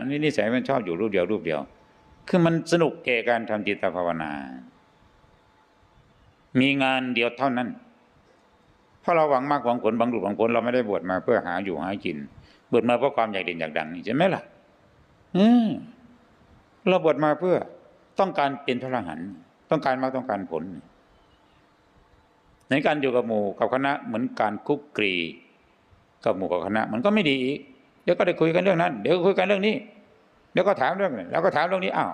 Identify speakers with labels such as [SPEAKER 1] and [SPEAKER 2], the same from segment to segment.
[SPEAKER 1] มันนี่นิสัยมันชอบอยู่รูปเดียวรูปเดียว คือมันสนุกแก่การทำจิตภาวนา มีงานเดียวเท่านั้น เพราะเราหวังมากหวังผลบางรูปบางผลเราไม่ได้บวชมาเพื่อหาอยู่หากินบวชมาเพราะความอยากเด่นอยากดังนี่ใช่ไหมล่ะอืมเราบวชมาเพื่อต้องการเป็นพระอรหันต์ต้องการมากต้องการผล ในการอยู่กับหมู่กับคณะเหมือนการคุกกรีกับหมู่กับคณะ มันก็ไม่ดีอีก ดี๋ยวก็ได้คุยกันเรื่องนั้น เดี๋ยวคุยกันเรื่องนี้ เดี๋ยวก็ถามเรื่องนั้นแล้วก็ถามเรื่องนี้อ้าว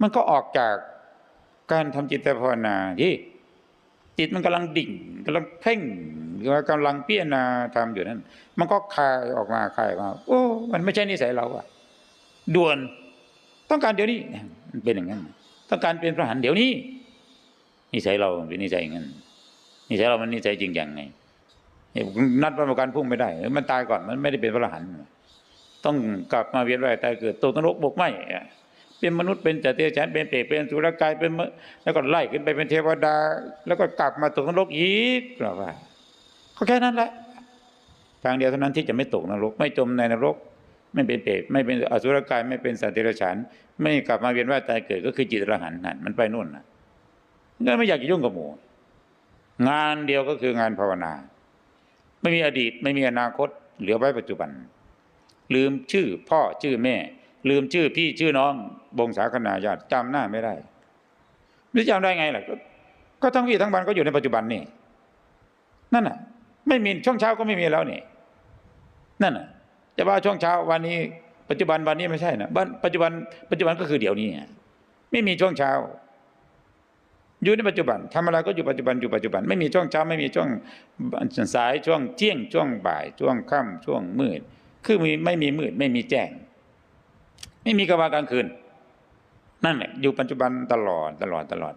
[SPEAKER 1] มันก็ออกจากการทำจิตภาวนาที่จิตมันกำลังดิ่งกำลังเพ่งหรือว่ากำลังพิจารณาทำอยู่นั้น มันก็คายออกมาคายออกมาโอ้มันไม่ใช่นิสัยเราอะด่วนต้องการเดี๋ยวนี้มันเป็นอย่างนั้น ต้องการเป็นพระหันเดี๋ยวนี้นิสัยเราเป็นนิสัยอย่างนั้นนิสัยเรามันนิสัยจริงอย่างไง นัดประกันพุ่งไม่ได้ มันตายก่อนมันไม่ได้เป็นพระอรหันต์ต้องกลับมาเวียนว่ายตายเกิดตกนรกบกไหมเป็นมนุษย์เป็นจัตเตฉันเป็นเปรตเป็นสุรกายเป็นแล้วก็ไล่ขึ้นไปเป็นเทวดา แล้วก็กลับมาตกนรกอีกหรอว่าก็แค่นั้นแหละทางเดียวเท่านั้นที่จะไม่ตกนรก ไม่จมในนรก ไม่เป็นเปรตไม่เป็นอสุรกายไม่เป็นสัตว์เดรัจฉานไม่กลับมาเวียนว่ายตายเกิดก็คือจิตอรหันนั่นมันไปนู่นนะก็ไม่อยากจะยุ่งกับหมูงานเดียวก็คืองานภาวนา ไม่มีอดีตไม่มีอนาคต เหลือไว้ปัจจุบัน ลืมชื่อพ่อชื่อแม่ ลืมชื่อพี่ชื่อน้องบงสาคณาญาติจำหน้าไม่ได้ไม่จำได้ไงล่ะก็ก็ทั้งวี่ทั้งวันก็อยู่ในปัจจุบันนี่นั่นน่ะ ไม่มีช่วงเช้าก็ไม่มีแล้วนี่นั่นน่ะจะว่าช่วงเช้าวันนี้ ปัจจุบันวันนี้ไม่ใช่นะปัจจุบันปัจจุบันก็คือเดี๋ยวนี้ไม่มีช่วงเช้า อยู่ในปัจจุบันทำอะไรก็อยู่ปัจจุบันอยู่ปัจจุบัน ไม่มีช่วงเช้าไม่มีช่วงสายช่วงเที่ยงช่วงบ่าย ช่วงค่ำช่วงมืด คือมีไม่มีมืดไม่มีแจ้ง ไม่มีกลางวันกลางคืน นั่นแหละอยู่ปัจจุบันตลอดตลอดตลอด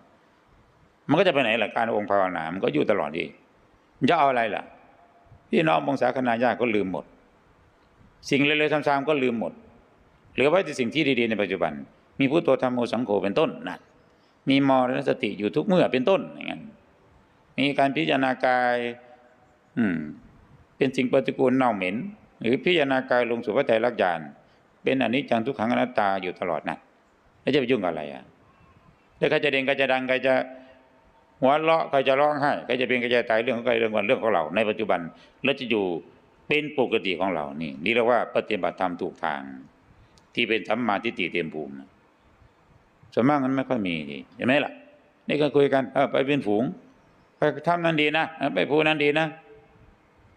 [SPEAKER 1] มันก็จะไปไหนล่ะการองค์ภาวนามันก็อยู่ตลอดดีจะเอาอะไรล่ะพี่น้องมงสาคณาญาติก็ลืมหมด สิ่งเล็กๆซ้ำๆก็ลืมหมดเหลือไว้แต่สิ่งที่ดีๆในปัจจุบัน มีพุทโธธรรมโมสังโฆเป็นต้นนั่น มีมรณสติอยู่ทุกเมื่อเป็นต้นอย่างนั้นมีการพิจารณากาย อืม เป็นสิ่งปฏิกูลเน่าเหม็น หรือพิจารณากายลงสู่พระไตรลักษณ์ญาณเป็นอนิจจังทุกขังอนัตตาอยู่ตลอดนั่นแล้วจะไปยุ่งกับอะไรอะแล้วใครจะเด่นใครจะดังใครจะหัวเราะใครจะร้องไห้ใครจะเป็นใครจะตายเรื่องของใครเรื่องวันเรื่องของเรา ในปัจจุบันแล้วจะอยู่เป็นปกติของเรานี่นี่เรียกว่าปฏิบัติธรรมถูกทาง ที่เป็นสัมมาทิฏฐิเต็มภูมิ ส่วนมากมันไม่ค่อยมีเห็นไหมล่ะ นี่ก็คุยกันเออไปเป็นฝูง ไปทำนั้นดีนะไปภูนั้นดีนะ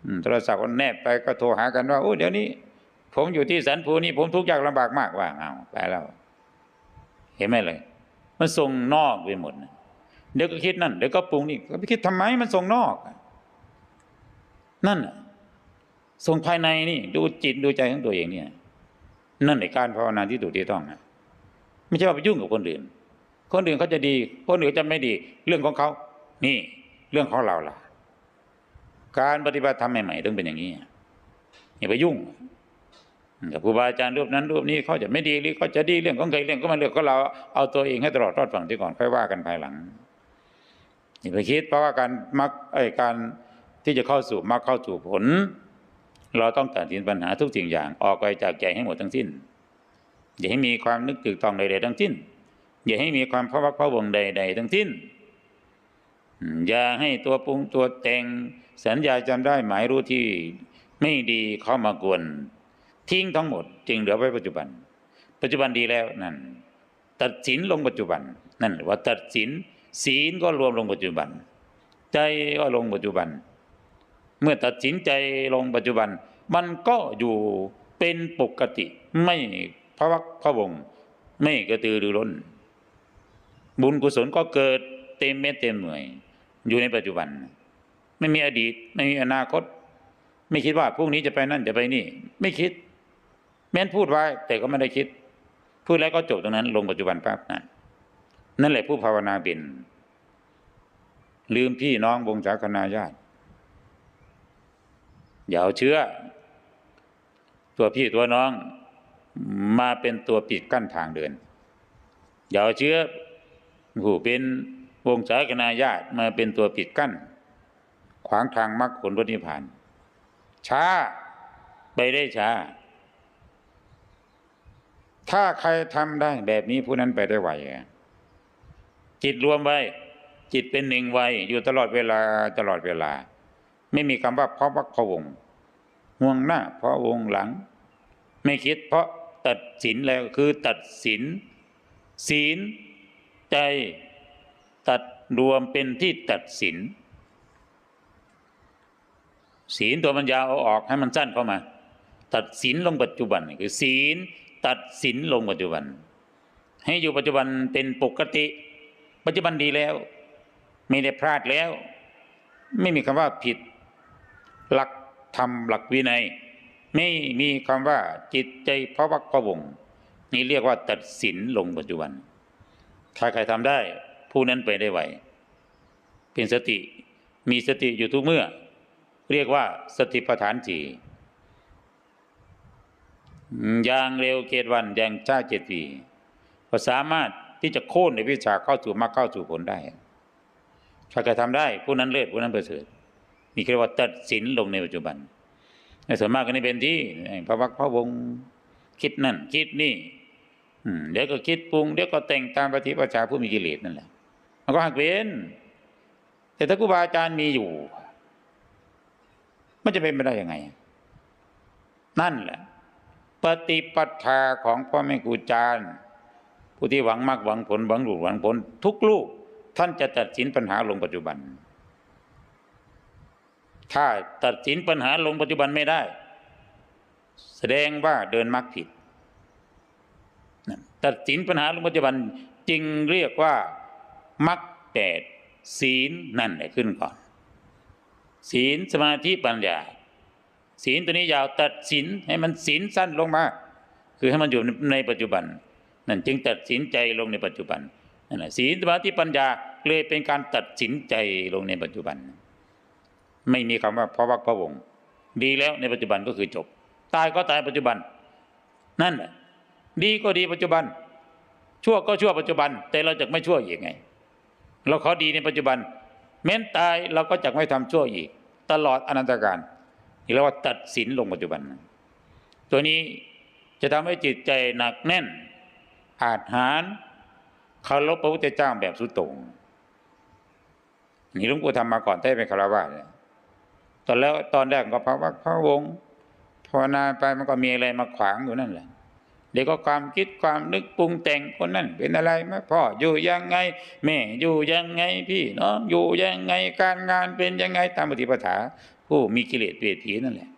[SPEAKER 1] อืโทรศัพท์ก็แนบไปก็โทรหากันว่าโอ้เดี๋ยวนี้ ผมอยู่ที่สันภูนี่ผมทุกข์ยากลำบากมากว่าเอาไปแล้วเห็นไหมเลย มันส่งนอกไปหมดเดี๋ยวก็คิดนั่นเดี๋ยวก็ปรุงนี่ก็ไปคิดทำไมมันส่งนอก นั่นน่ะส่งภายในนี่ ดูจิตดูใจของตัวเองเนี่ย นั่นในการภาวนาที่ถูกที่ต้องนะ ไม่ใช่ว่าไปยุ่งกับคนอื่น คนอื่นเขาจะดี คนอื่นจะไม่ดี เรื่องของเขา นี่ เรื่องของเราล่ะ การปฏิบัติธรรมใหม่ๆต้องเป็นอย่างนี้อย่าไปยุ่งกับครูบาอาจารย์รูปนั้นรูปนี้เขาจะไม่ดีหรือเขาจะดีเรื่องของใครเรื่องก็มาเรื่องของเราเอาตัวเองให้ตลอดรอดฝั่งที่ก่อนค่อยว่ากันภายหลังอย่าไปคิดเพราะว่าการมักไอ้การที่จะเข้าสู่มักเข้าสู่ผล เราต้องตัดสินปัญหาทุกสิ่งอย่างออกไปจากใจให้หมดทั้งสิ้น อย่าให้มีความนึกตึกตองใดๆทั้งสิ้น อย่าให้มีความพะวักพะวงใด ๆ ทั้งสิ้น อย่าให้ตัวปรุงตัวแต่งสัญญาจำได้หมายรู้ที่ไม่ดีเข้ามากวน ทิ้งทั้งหมดจึงเหลือไว้ปัจจุบัน ปัจจุบันดีแล้วนั่นตัดสินลงปัจจุบันนั่นว่าตัดสินศีลก็รวมลงปัจจุบัน ใจก็ลงปัจจุบัน เมื่อตัดสินใจลงปัจจุบัน มันก็อยู่เป็นปกติไม่ พระวักพะวงไม่กระตือรือร้น บุญกุศลก็เกิดเต็มเม็ดเต็มหน่วย อยู่ในปัจจุบัน ไม่มีอดีต ไม่มีอนาคต ไม่คิดว่าพรุ่งนี้จะไปนั่นจะไปนี่ ไม่คิด แม้นพูดไว้แต่ก็ไม่ได้คิด พูดแล้วก็จบตรงนั้น ลงปัจจุบันปั๊บนั่นนั่นแหละผู้ภาวนาเป็นลืมพี่น้องวงศาคณาญาติอย่าเอาเชื้อ ตัวพี่ตัวน้อง มาเป็นตัวปิดกั้นทางเดิน อย่าเชื้อผู้เป็นวงศาคณาญาติมาเป็นตัวปิดกั้น ขวางทางมรรคผลพระนิพพาน ช้าไปได้ช้า ถ้าใครทำได้แบบนี้ผู้นั้นไปได้ไวจิตรวมไว้ จิตเป็นหนึ่งไวอยู่ตลอดเวลาตลอดเวลา ไม่มีคำว่าเพราะวักพะวงห่วงหน้าเพราะวงหลัง ไม่คิดเพราะ ตัดสินแล้วคือตัดสิน ศีลใจ ตัดรวมเป็นที่ตัดสิน ศีลตัวมันยาวเอาออกให้มันสั้นเข้ามา ตัดสินลงปัจจุบันคือ ศีลตัดสินลงปัจจุบัน ให้อยู่ปัจจุบันเป็นปกติ ปัจจุบันดีแล้ว ไม่ได้พลาดแล้ว ไม่มีคำว่าผิด หลักธรรมหลักวินัย ไม่มีคำว่าจิตใจพระวักพระวงนี่เรียกว่าตัดสินลงปัจจุบัน ถ้าใครทำได้ ผู้นั้นไปได้ไหว เป็นสติมีสติอยู่ทุกเมื่อ เรียกว่าสติปัฏฐานสี่อย่างเร็วเกตวันอย่างช้าเจ็ดปีก็สามารถที่จะโค่นในวิชาเข้าสู่มรรคเข้าสู่ผลได้ ถ้าใครทำได้ ผู้นั้นเลิศผู้นั้นประเสริฐนี่เรียกว่าตัดสินลงในปัจจุบัน ส่วนมากก็นี่เป็นที่พระวักพระวงคิดนั่น คิดนี่เดี๋ยวก็คิดปรุงเดี๋ยวก็แต่งตามปฏิปชาผู้มีกิเลสนั่นแหละมันก็หักเว้นแต่ถ้าครูบาอาจารย์มีอยู่ มันจะเป็นไปได้ยังไง นั่นแหละ ปฏิปทาของพ่อแม่ครูอาจารย์ ผู้ที่หวังมากหวังผลหวังหลุดหวังผล ทุกลูกท่านจะตัดสินปัญหาลงปัจจุบัน ถ้าตัดสินปัญหาลงปัจจุบันไม่ได้ แสดงว่าเดินมรรคผิด ตัดสินปัญหาลงปัจจุบันจึงเรียกว่ามรรคแปดศีลนั่นแหละขึ้นก่อน ศีลสมาธิปัญญา ศีลตัวนี้ยาวตัดสินให้มันศีลสั้นลงมา คือให้มันอยู่ในปัจจุบัน นั่นจึงตัดสินใจลงในปัจจุบันนั่นแหละศีลสมาธิปัญญาเลยเป็นการตัดสินใจลงในปัจจุบัน ไม่มีคำว่าพระวักพระวงศ์ดีแล้วในปัจจุบันก็คือจบ ตายก็ตายปัจจุบัน นั่นแหละดีก็ดีปัจจุบัน ชั่วก็ชั่วปัจจุบัน แต่เราจะไม่ชั่วอีกไง เราขอดีในปัจจุบัน แม้นตายเราก็จะไม่ทำชั่วอีก ตลอดอนันตการนี่เรียกว่าตัดสินลงปัจจุบัน ตัวนี้จะทำให้จิตใจหนักแน่น อาจหารเคารพพระพุทธเจ้าแบบสุดโต่งนี่หลวงปู่ทำมาก่อนได้เป็นคารวะเนี่ย ตอนแล้วตอนแรกก็พระวักพระวงภาวนาไปมันก็มีอะไรมาขวางอยู่นั่นแหละเดี๋ยวก็ความคิดความนึกปรุงแต่งคนนั้นเป็นอะไรไหมพ่ออยู่ยังไง แม่อยู่ยังไงพี่น้องอยู่ยังไงการงานเป็นยังไงตามปฏิปทาผู้มีกิเลสเปรตผีนั่นแหละ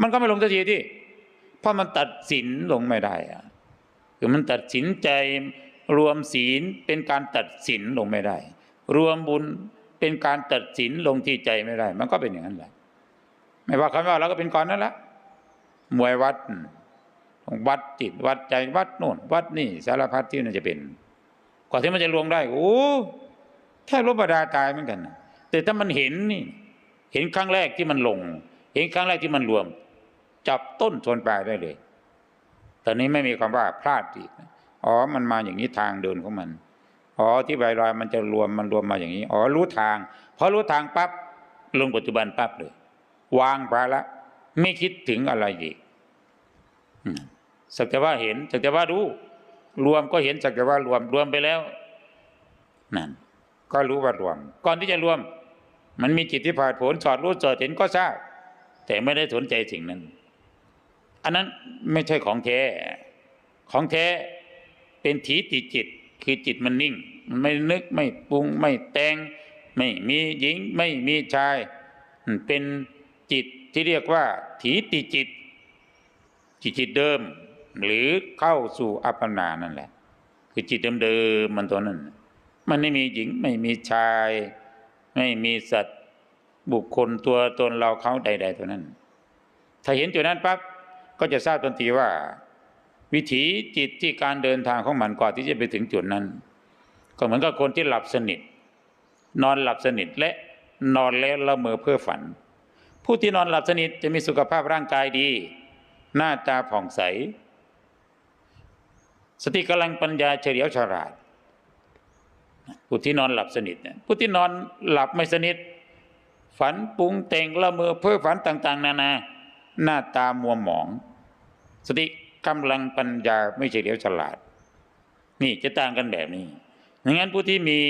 [SPEAKER 1] มันก็ไม่ลงสักทีที่เพราะมันตัดสินลงไม่ได้อะคือมันตัดสินใจรวมศีลเป็นการตัดสินลงไม่ได้ รวมบุญเป็นการตัดสินลงที่ใจไม่ได้ มันก็เป็นอย่างนั้นแหละ ไม่ว่าคำว่าเราก็เป็นก่อนนั่นแหละมวยวัดวัดจิตวัดใจวัดโน่น วัดนี่สารพัดที่มันจะเป็นกว่าที่มันจะลวงได้โอ้แทบรบบดาตายเหมือนกันแต่ถ้ามันเห็นนี่ เห็นครั้งแรกที่มันลง เห็นครั้งแรกที่มันรวม จับต้นชนปลายได้เลย ตอนนี้ไม่มีความว่าพลาดอีกอ๋อมันมาอย่างนี้ทางเดินของมันอ๋อที่ใบลอยมันจะรวมมันรวมมาอย่างนี้อ๋อรู้ทางพอรู้ทางปั๊บลงปัจจุบันปั๊บเลย วางไปละไม่คิดถึงอะไรอีกสักแต่ว่าเห็นสักแต่ว่ารู้ รวมก็เห็นสักแต่ว่ารวมรวมไปแล้วนั่นก็รู้ว่ารวม ก่อนที่จะรวม มันมีจิตที่ผ่านผลสอดรู้สอดเห็นก็ทราบแต่ไม่ได้สนใจสิ่งนั้น อันนั้นไม่ใช่ของแท้ของแท้เป็นถีติจิต คือจิตมันนิ่ง มันไม่นึกไม่ปรุงไม่แต่งไม่มีหญิงไม่มีชาย เป็น จิตที่เรียกว่าถีติจิต จิตจิตเดิม หรือเข้าสู่อัปปนานั่นแหละ คือจิตเดิมๆมันตัวนั้น มันไม่มีหญิงไม่มีชาย ไม่มีสัตว์บุคคลตัวตนเราเขาใด ๆ ตัวนั้น ถ้าเห็นจุดนั้นปั๊บก็จะทราบทันทีว่า วิถีจิตที่การเดินทางของมันก่อนที่จะไปถึงจุดนั้น ก็เหมือนกับคนที่หลับสนิท นอนหลับสนิทและนอนแล้วละเมอเพื่อฝัน ผู้ที่นอนหลับสนิทจะมีสุขภาพร่างกายดี หน้าตาผ่องใส สติกำลังปัญญาเฉลียวฉลาด ผู้ที่นอนหลับสนิทเนี่ยผู้ที่นอนหลับไม่สนิท ฝันปรุงแต่งละเมอเพ้อฝันต่าง ๆ นานา หน้าตามัวหมอง สติกำลังปัญญาไม่เฉลียวฉลาด นี่จะต่างกันแบบนี้ดังนั้นผู้ที่มี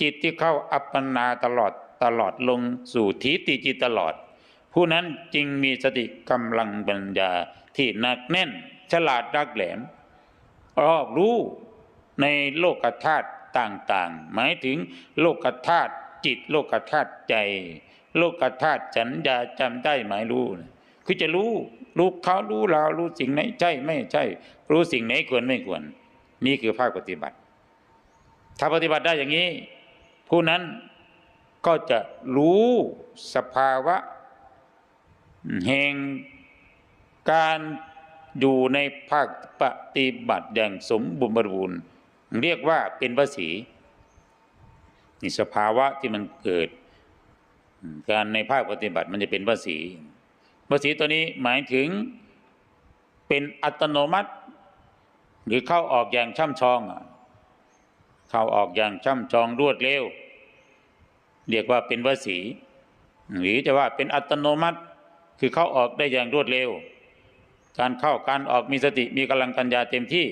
[SPEAKER 1] จิตที่เข้าอัปปนาตลอด ตลอดลงสู่ทีติจิตตลอด ผู้นั้นจึงมีสติกำลังปัญญาที่หนักแน่น ฉลาดรักแหลมรอบรู้ในโลกธาตุต่างๆ หมายถึงโลกธาตุจิตโลกธาตุใจ โลกธาตุสัญญาจำได้หมายรู้คือจะรู้รู้เขารู้เรารู้สิ่งไหนใช่ไม่ใช่ รู้สิ่งไหนควรไม่ควร นี่คือภาคปฏิบัติ ถ้าปฏิบัติได้อย่างนี้ ผู้นั้น ก็จะรู้สภาวะแห่งการอยู่ในภาคปฏิบัติอย่างสมบูรณ์ เรียกว่าเป็นวสีนี่สภาวะที่มันเกิด การในภาคปฏิบัติมันจะเป็นวสีวสีตัวนี้หมายถึงเป็นอัตโนมัติ หรือเข้าออกอย่างช่ำชอง เข้าออกอย่างช่ำชองรวดเร็ว เรียกว่าเป็นวสี หรือจะว่าเป็นอัตโนมัติคือเข้าออกได้อย่างรวดเร็ว การเข้าการออกมีสติมีกำลังปัญญาเต็มที่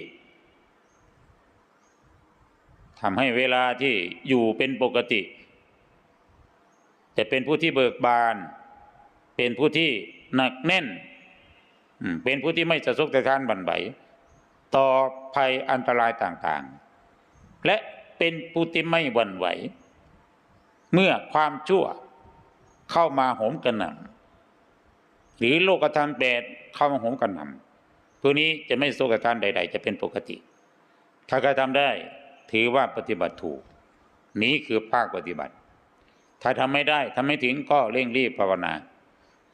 [SPEAKER 1] ทำให้เวลาที่อยู่เป็นปกติจะเป็นผู้ที่เบิกบาน เป็นผู้ที่หนักแน่น เป็นผู้ที่ไม่สะทกสะท้านบันไหวต่อภัยอันตรายต่างๆ และเป็นผู้ที่ไม่หวั่นไหว เมื่อความชั่วเข้ามาโหมกระหน่ำหรือโลกธรรมแปดเข้ามาโหมกระหน่ำผู้นี้จะไม่โศกทานใด ๆ จะเป็นปกติ ถ้าใครทำได้ถือว่าปฏิบัติถูก นี้คือภาคปฏิบัติ ถ้าทำไม่ได้ทำไม่ถึงก็เร่งรีบภาวนา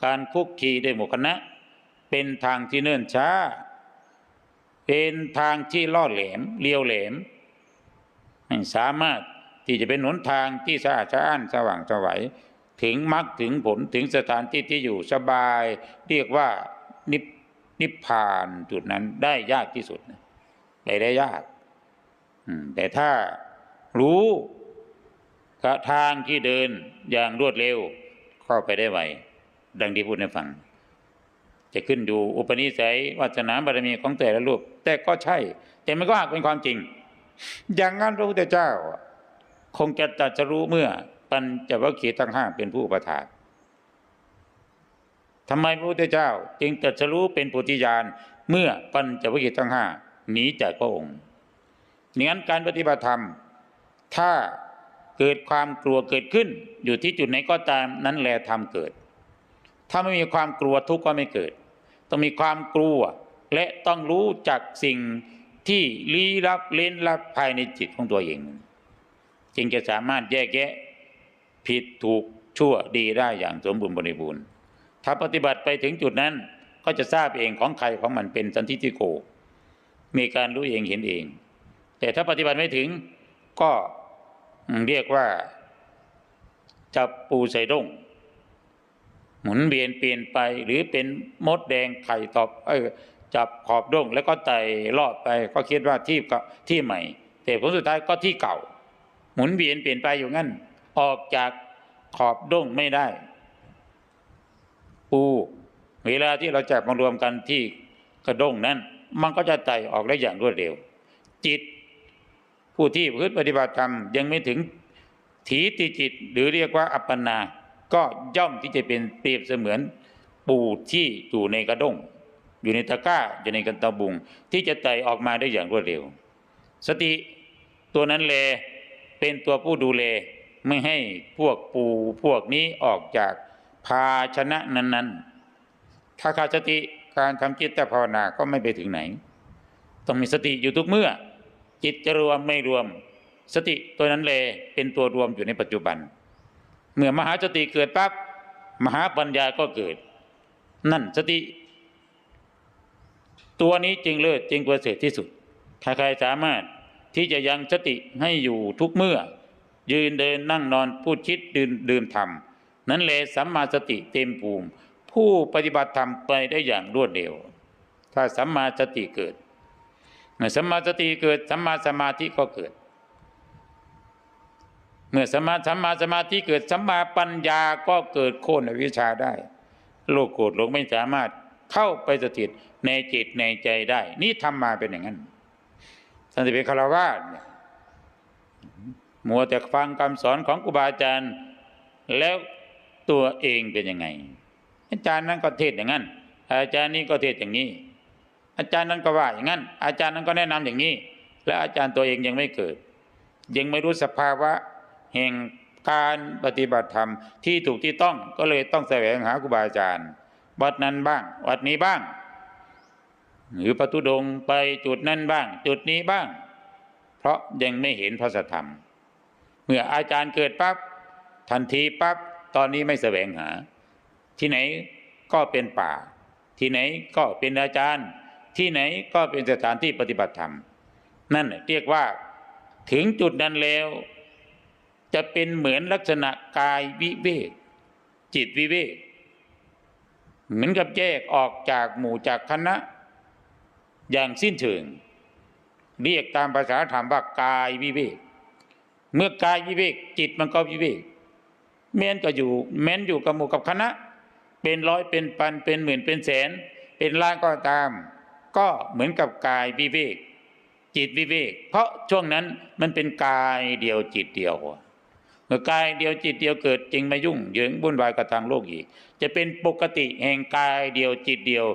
[SPEAKER 1] การคุกคีด้วยหมู่คณะ เป็นทางที่เนิ่นช้า เป็นทางที่ล่อแหลมเลียวแหลมไม่สามารถ ที่จะเป็นหนทางที่สะอาดสะอ้านสว่างสวัยถึงมรรคถึงผลถึงสถานที่ที่อยู่สบาย เรียกว่านิพนิพพานจุดนั้นได้ยากที่สุดไปได้ยากแต่ถ้ารู้กระทางที่เดินอย่างรวดเร็วเข้าไปได้ไวดังที่พูดให้ฟัง จะขึ้นอยู่อุปนิสัยวาสนาบารมีของแต่ละรูปแต่ก็ใช่ แต่มันก็หากเป็นความจริง อย่างนั้นพระพุทธเจ้า คงจะตัดจะรู้เมื่อปัญจวัคคีย์ทั้งห้าเป็นผู้ประทานทำไมพระพุทธเจ้า จึงตัดจะรู้เป็นปุถิญาณเมื่อปัญจวัคคีย์ทั้งห้าหนีจากพระองค์งั้นการปฏิบัติธรรม ถ้าเกิดความกลัวเกิดขึ้น อยู่ที่จุดไหนก็ตามนั้นแลธรรมเกิด ถ้าไม่มีความกลัวทุกข์ก็ไม่เกิด ต้องมีความกลัวและต้องรู้จักสิ่งที่ลี้ลับเล่นลับภายในจิตของตัวเอง จึงจะสามารถแยกแยะผิดถูกชั่วดีได้อย่างสมบูรณ์บริบูรณ์ ถ้าปฏิบัติไปถึงจุดนั้นก็จะทราบเองของใครของมันเป็นสันทิฏฐิโก มีการรู้เองเห็นเอง แต่ถ้าปฏิบัติไม่ถึงก็เรียกว่าจับปูใส่ดงหมุนเวียนเปลี่ยนไปหรือเป็นมดแดงไข่ตอบเออจับขอบด้งแล้วก็ไต่ลอดไปก็คิดว่าที่เก่าที่ใหม่ แต่ผลสุดท้ายก็ที่เก่า หมุนเวียนเปลี่ยนไปอยู่งั้น ออกจากขอบด้งไม่ได้ ปูเวลาที่เราจับมารวมกันที่กระด้งนั้น มันก็จะไต่ออกได้อย่างรวดเร็ว จิต ผู้ที่พฤติปฏิบัติธรรมยังไม่ถึงถีติจิต หรือเรียกว่าอัปปนา ก็ย่อมที่จะเป็นเปรียบเสมือนปูที่อยู่ในกระด้ง อยู่ในตะกร้าอยู่ในกันตะบุง ที่จะไต่ออกมาได้อย่างรวดเร็ว สติตัวนั้นแล เป็นตัวผู้ดูแลไม่ให้พวกปูพวกนี้ออกจากภาชนะนั้น ๆ ถ้าขาดสติการทำจิตตภาวนาก็ไม่ไปถึงไหน ต้องมีสติอยู่ทุกเมื่อ จิตจะรวมไม่รวม สติตัวนั้นเลยเป็นตัวรวมอยู่ในปัจจุบัน เมื่อมหาสติเกิดปั๊บมหาปัญญาก็เกิด นั่นสติ ตัวนี้จึงเลิศจึงประเสริฐที่สุด ใครๆสามารถ ที่จะยังสติให้อยู่ทุกเมื่อ ยืนเดินนั่งนอนพูดคิดดื่มดื่มทำนั้นเลยสัมมาสติเต็มภูมิ ผู้ปฏิบัติธรรมไปได้อย่างรวดเร็ว ถ้าสัมมาสติเกิดเมื่อสัมมาสติเกิดสัมมาสมาธิก็เกิด เมื่อสัมมาสัมมาสมาธิเกิดสัมมาปัญญาก็เกิดโค่นวิชชาได้ โลกโกรธหลงไม่สามารถเข้าไปสถิตในจิตในใจได้ นี่ทำมาเป็นอย่างนั้น ท่านที่เป็นคารวาสเนี่ยมัวแต่ฟังคำสอนของครูบาอาจารย์ แล้วตัวเองเป็นยังไง อาจารย์นั้นก็เทศอย่างนั้น อาจารย์นี้ก็เทศอย่างนี้ อาจารย์นั้นก็ว่าอย่างนั้น อาจารย์นั้นก็แนะนำอย่างนี้ และอาจารย์ตัวเองยังไม่เกิด ยังไม่รู้สภาวะแห่งการปฏิบัติธรรมที่ถูกที่ต้องก็เลยต้องแสวงหาครูบาอาจารย์ วัดนั้นบ้าง วัดนี้บ้าง หรือประตูดงไปจุดนั้นบ้าง จุดนี้บ้าง เพราะยังไม่เห็นพระสธรรม เมื่ออาจารย์เกิดปั๊บทันทีปั๊บตอนนี้ไม่แสวงหา ที่ไหนก็เป็นป่า ที่ไหนก็เป็นอาจารย์ ที่ไหนก็เป็นสถานที่ปฏิบัติธรรม นั่นเรียกว่าถึงจุดนั้นแล้ว จะเป็นเหมือนลักษณะกายวิเวกจิตวิเวกเหมือนกับแยกออกจากหมู่จากคณะ อย่างสิ้นเชิง เรียกตามภาษาธรรมว่ากายวิเวก เมื่อกายวิเวก จิตมันก็วิเวกแม้นก็อยู่แม้นอยู่กับหมู่กับคณะ เป็นร้อยเป็นพันเป็นหมื่นเป็นแสน เป็นล้านก็ตาม ก็เหมือนกับกายวิเวก จิตวิเวก เพราะช่วงนั้นมันเป็นกายเดียวจิตเดียวเมื่อกายเดียวจิตเดียวเกิดจริงมายุ่งเหยิงบุ่นวายกับทางโลกอีก จะเป็นปกติแห่งกายเดียวจิตเดียว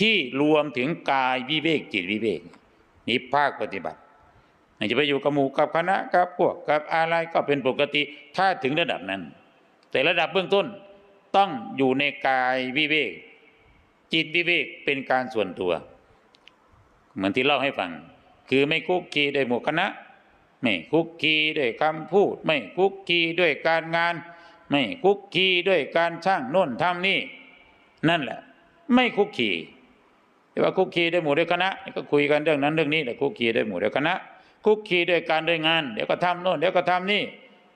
[SPEAKER 1] ที่รวมถึงกายวิเวกจิตวิเวกนี่ภาคปฏิบัติจะไปอยู่กับหมู่กับคณะกับพวกกับอะไรก็เป็นปกติถ้าถึงระดับนั้น แต่ระดับเบื้องต้นต้องอยู่ในกายวิเวก จิตวิเวกเป็นการส่วนตัว เหมือนที่เล่าให้ฟัง คือไม่คุกคีด้วยหมู่คณะ ไม่คุกคีด้วยคำพูด ไม่คุกคีด้วยการงาน ไม่คุกคีด้วยการช่างโน่นทำนี่ นั่นแหละ ไม่คุกคี แต่ว่าคุกคีด้วยหมู่ด้วยคณะก็คุยกันเรื่องนั้นเรื่องนี้แต่คุกคีด้วยหมู่ด้วยคณะ คุกคีด้วยการด้วยงาน เดี๋ยวก็ทำโน่นเดี๋ยวก็ทำนี่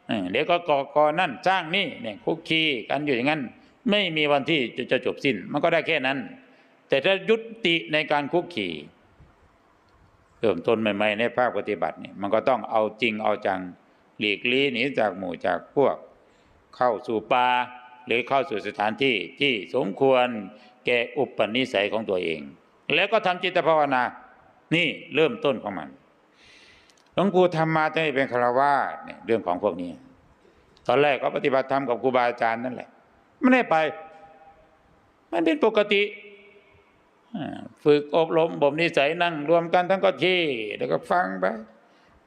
[SPEAKER 1] เออเดี๋ยวก็ก่อก่อนั่นสร้างนี่เนี่ยคุกคีกันอยู่อย่างนั้น ไม่มีวันที่จะจะจบสิ้นมันก็ได้แค่นั้น แต่ถ้ายุติในการคุกคีเริ่มต้นใหม่ๆในภาคปฏิบัติเนี่ยมันก็ต้องเอาจริงเอาจังหลีกลี่หนีจากหมู่จากพวก เข้าสู่ป่าหรือเข้าสู่สถานที่ที่สมควรแก่อุปนิสัยของตัวเอง แล้วก็ทำจิตภาวนา นี่เริ่มต้นของมันหลวงปู่ทำมาตั้งแต่เป็นคารวาสเนี่ยเรื่องของพวกนี้ ตอนแรกก็ปฏิบัติธรรมกับครูบาอาจารย์นั่นแหละไม่ได้ไป มันเป็นปกติฝึกอบรมบ่มนิสัยนั่ง รวมกันทั้งก็ที่แล้วก็ฟังไป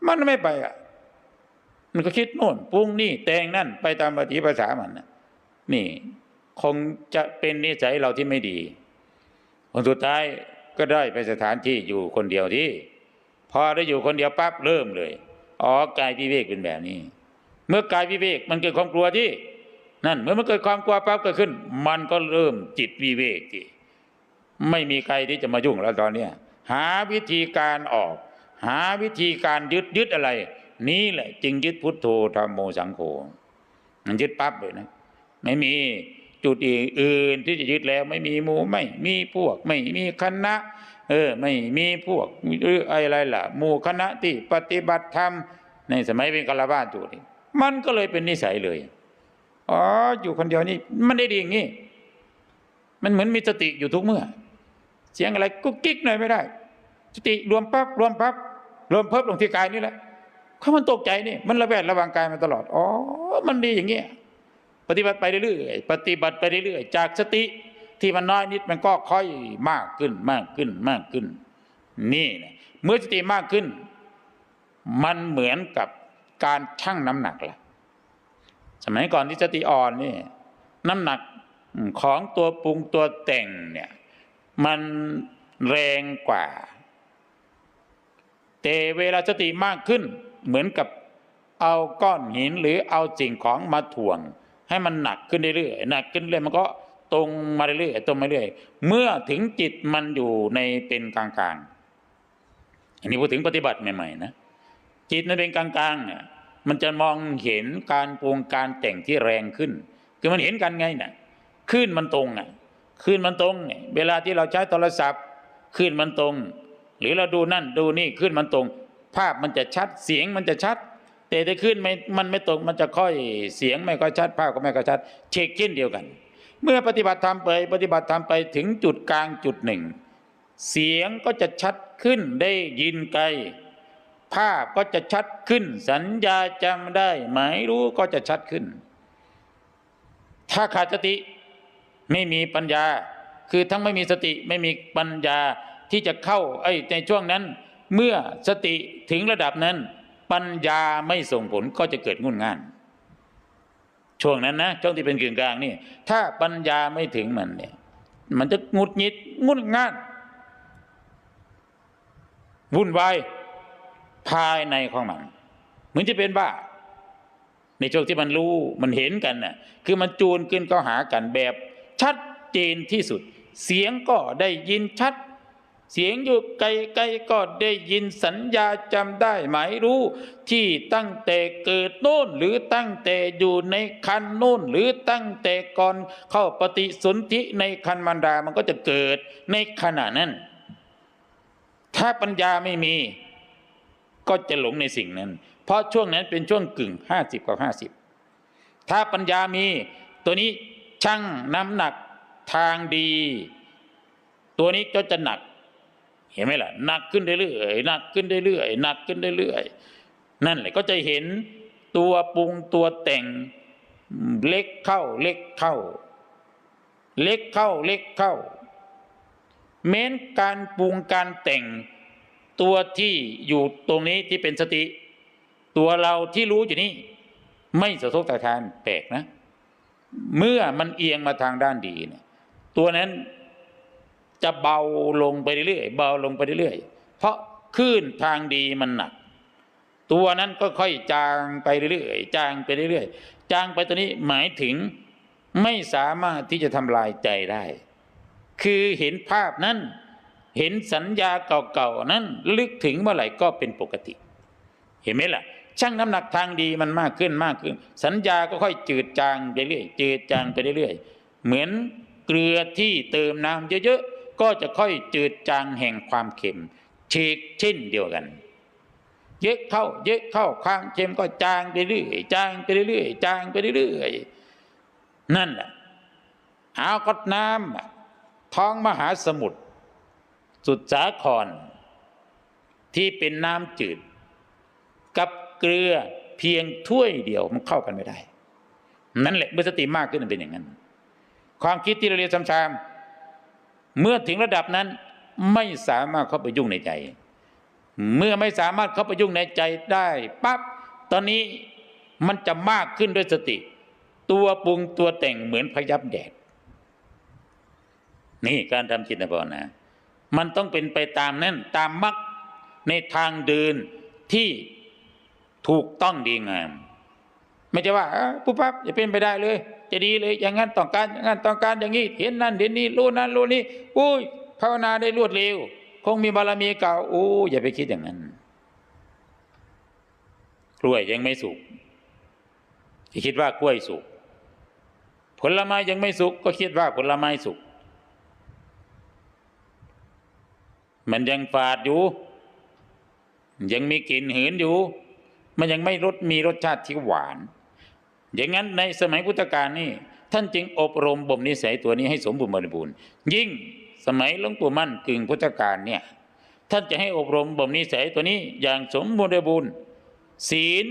[SPEAKER 1] มันไม่ไปอะ มันก็คิดโน่นปรุงนี่แต่งนั่น ไปตามปฏิภาษามันนะนี่ คงจะเป็นนิสัยเราที่ไม่ดี ผลสุดท้ายก็ได้ไปสถานที่อยู่คนเดียวที่ พอได้อยู่คนเดียวปั๊บเริ่มเลยอ๋อกายวิเวกเป็นแบบนี้ เมื่อกายวิเวกมันเกิดความกลัวที่ นั่น เมื่อมันเกิดความกลัวปั๊บเกิดขึ้น มันก็เริ่มจิตวิเวกที่ไม่มีใครที่จะมายุ่งแล้วตอนเนี้ยหาวิธีการออก หาวิธีการยึดยึดอะไร นี่แหละ จึงยึดพุทโธธรรมโมสังโฆมันยึดปั๊บเลยนะ ไม่มี จุดอื่นที่จะยึดแล้วไม่มีหมู่ไม่มีพวกไม่มีคณะ เออไม่มีพวกหรืออะไรล่ะหมู่คณะที่ปฏิบัติธรรมในสมัยเป็นกาลาบ้านตัวนี้มันก็เลยเป็นนิสัยเลยอ๋ออยู่คนเดียวนี่มันได้ดีอย่างนี้มันเหมือนมีสติอยู่ทุกเมื่อ เสียงอะไรกุ๊กกิ๊กหน่อยไม่ได้ สติรวมปั๊บรวมปั๊บรวมเพิ่มลงที่กายนี่แหละเขามันตกใจนี่ มันระแวดระวังกายมาตลอด อ๋อ มันดีอย่างเงี้ย ปฏิบัติไปเรื่อยๆปฏิบัติไปเรื่อยๆจากสติที่มันน้อยนิดมันก็ค่อยมากขึ้นมากขึ้นมากขึ้น นี่นะเมื่อสติมากขึ้น มันเหมือนกับการชั่งน้ำหนักละสมัยก่อนที่สติอ่อนนี่น้ำหนักของตัวปรุงตัวแต่งเนี่ยมันแรงกว่า แต่เวลาสติมากขึ้น เหมือนกับเอาก้อนหินหรือเอาสิ่งของมาถ่วง ให้มันหนักขึ้นเรื่อยๆหนักขึ้นเรื่อยมันก็ตรงมาเรื่อยๆตรงมาเรื่อยเมื่อถึงจิตมันอยู่ในเป็นกลางๆอันนี้พูดถึงปฏิบัติใหม่ๆนะจิตมันเป็นกลางๆเนี่ยมันจะมองเห็นการปรุงการแต่งที่แรงขึ้น คือมันเห็นกันไงน่ะคลื่นมันตรงอะคลื่นมันตรงเนี่ยเวลาที่เราใช้โทรศัพท์คลื่นมันตรง หรือเราดูนั่นดูนี่คลื่นมันตรง ภาพมันจะชัดเสียงมันจะชัด แต่ถ้าขึ้นไม่มันไม่ตรงมันจะค่อยเสียงไม่ค่อยชัดภาพก็ไม่ค่อยชัด เช็คเช่นเดียวกัน เมื่อปฏิบัติธรรมไปปฏิบัติธรรมไปถึงจุดกลางจุดหนึ่ง เสียงก็จะชัดขึ้นได้ยินไกล ภาพก็จะชัดขึ้น สัญญาจำได้ หมายรู้ก็จะชัดขึ้น ถ้าขาดสติไม่มีปัญญา คือทั้งไม่มีสติไม่มีปัญญาที่จะเข้าไอ้ในช่วงนั้น เมื่อสติถึงระดับนั้น ปัญญาไม่ส่งผลก็จะเกิดงุ่นง่าน ช่วงนั้นนะช่วงที่เป็นกึ่งกลางนี่ถ้าปัญญาไม่ถึงมันเนี่ยมันจะงุดหงิดงุนง่านวุ่นวายภายในของมัน เหมือนจะเป็นบ้า ในช่วงที่มันรู้มันเห็นกันน่ะคือมันจูนขึ้นเข้าหากันแบบชัดเจนที่สุด เสียงก็ได้ยินชัด เสียงอยู่ไกลๆก็ได้ยินสัญญาจำได้หมายรู้ ที่ตั้งแต่เกิดโน่นหรือตั้งแต่อยู่ในคันโน่นหรือตั้งแต่ก่อนเข้าปฏิสนธิในคันมารดามันก็จะเกิดในขณะนั้น ถ้าปัญญาไม่มี ก็จะหลงในสิ่งนั้น เพราะช่วงนั้นเป็นช่วงกึ่งห้าสิบกับห้าสิบถ้าปัญญามีตัวนี้ชั่งน้ำหนักทางดี ตัวนี้ก็จะหนัก เห็นไหมล่ะหนักขึ้นเรื่อยๆหนักขึ้นเรื่อยๆหนักขึ้นเรื่อยๆนั่นแหละก็จะเห็นตัวปรุงตัวแต่งเล็กเข้าเล็กเข้า เล็กเข้าเล็กเข้า เม้นการปรุงการแต่ง ตัวที่อยู่ตรงนี้ที่เป็นสติ ตัวเราที่รู้อยู่นี่ไม่สะทกสะทานแปลกนะ เมื่อมันเอียงมาทางด้านดีเนี่ยตัวนั้น จะเบาลงไปเรื่อยๆเบาลงไปเรื่อยๆเพราะคลื่นทางดีมันหนัก ตัวนั้นก็ค่อยจางไปเรื่อยๆจางไปเรื่อยๆจางไปตัวนี้หมายถึงไม่สามารถที่จะทำลายใจได้ คือเห็นภาพนั้น เห็นสัญญาเก่าๆนั้นลึกถึงเมื่อไหร่ก็เป็นปกติ เห็นไหมล่ะช่างน้ำหนักทางดีมันมากขึ้นมากขึ้น สัญญาก็ค่อยจืดจางไปเรื่อยจืดจางไปเรื่อยเหมือนเกลือที่เติมน้ำเยอะๆ ก็จะค่อยจืดจางแห่งความเค็มเชกเช่นเดียวกัน เยอะเข้า เยอะเข้าความเค็มก็จางไปเรื่อยจางไปเรื่อยจางไปเรื่อยนั่นแหละเอาก็น้ำท้องมหาสมุทรสุดสาคร ที่เป็นน้ำจืด กับเกลือเพียงถ้วยเดียวมันเข้ากันไม่ได้ นั่นแหละเมื่อสติมากขึ้นมันเป็นอย่างนั้น ความคิดที่เราเรียนซ้ำๆ เมื่อถึงระดับนั้นไม่สามารถเข้าไปยุ่งในใจ เมื่อไม่สามารถเข้าไปยุ่งในใจได้ปั๊บตอนนี้มันจะมากขึ้นด้วยสติ ตัวปรุงตัวแต่งเหมือนพยับแดด นี่การทำจิตภาวนามันต้องเป็นไปตามนั้นตามมรรคในทางเดินที่ถูกต้องดีงาม ไม่ใช่ว่าปุ๊บปั๊บจะเป็นไปได้เลย จะดีเลย อย่างนั้นต้องการอย่างนั้นต้องการอย่างนี้ เห็นนั่นเห็นนี่รู้นั่นรู้นี่อุ้ยภาวนาได้รวดเร็ว คงมีบารมีเก่าโอ้อย่าไปคิดอย่างนั้นกล้วยยังไม่สุกจะคิดว่ากล้วยสุกผลไม้ยังไม่สุกก็คิดว่าผลไม้สุกมันยังฝาดอยู่ ยังมีกลิ่นหืนอยู่ มันยังไม่รสมีรสชาติที่หวาน อย่างนั้นในสมัยพุทธกาลนี่ท่านจึงอบรมบ่มนิสัยตัวนี้ให้สมบูรณ์บริบูรณ์ ยิ่งสมัยหลวงปู่มั่นกึ่งพุทธกาลเนี่ยท่านจะให้อบรมบ่มนิสัยตัวนี้อย่างสมบูรณ์บริบูรณ์ศีล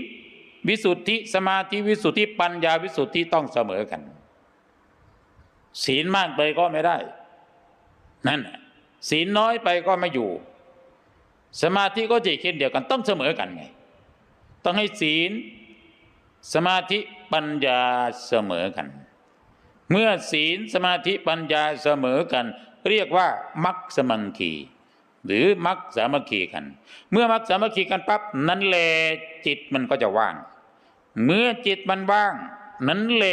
[SPEAKER 1] วิสุทธิสมาธิวิสุทธิปัญญาวิสุทธิต้องเสมอกัน ศีลมากไปก็ไม่ได้ นั่นศีลน้อยไปก็ไม่อยู่ สมาธิก็จะเช่นเดียวกันต้องเสมอกันไง ต้องให้ศีล สมาธิปัญญาเสมอกัน เมื่อศีลสมาธิปัญญาเสมอกัน เรียกว่ามัคสมังคีหรือมัคสามัคคีกัน เมื่อมัคสามัคคีกันปั๊บนั้นแลจิตมันก็จะว่าง เมื่อจิตมันว่าง นั้นเล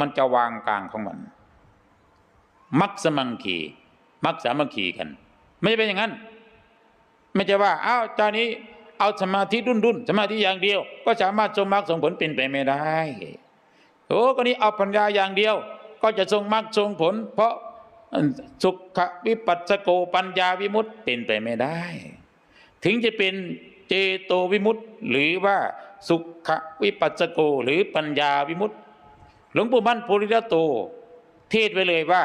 [SPEAKER 1] มันจะวางกลางของมัน มัคสมังคีมัคสามัคคีกัน ไม่ใช่เป็นอย่างนั้น ไม่ใช่ว่าอ้าวตอนนี้ เอาสมาธิดุนดุนสมาธิอย่างเดียว ก็สามารถทรงมรรคทรงผลเป็นไปไม่ได้โอ้ก็นี้เอาปัญญาอย่างเดียว ก็จะทรงมรรคทรงผล เพราะสุขวิปัสสโกปัญญาวิมุตติเป็นไปไม่ได้ ถึงจะเป็นเจโตวิมุตติหรือว่าสุขวิปัสสโกหรือปัญญาวิมุตติหลวงปู่มั่นโพธิรัตโต เทศไว้เลยว่า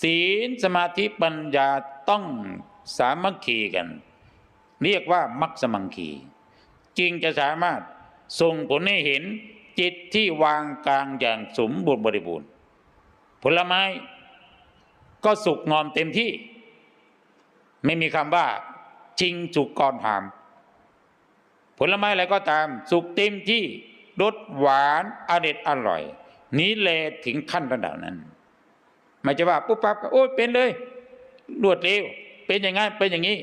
[SPEAKER 1] ศีลสมาธิปัญญาต้องสามัคคีกัน เรียกว่ามัคสมังคีจึงจะสามารถส่งผลให้เห็นจิตที่วางกลางอย่างสมบูรณ์บริบูรณ์ ผลไม้ก็สุกงอมเต็มที่ ไม่มีคำว่าจริงสุกก่อนหาม ผลไม้อะไรก็ตาม สุกเต็มที่รสหวานอเด็ดอร่อย นี้แลถึงขั้นระดับนั้นไม่จะว่าปุ๊บปั๊บก็โอ้ยเป็นเลย รวดเร็วเป็นอย่างงั้นเป็นอย่างนี้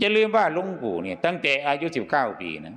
[SPEAKER 1] อย่าลืมว่าลุงปู่เนี่ยตั้งแต่อายุสิบเก้าปีนะ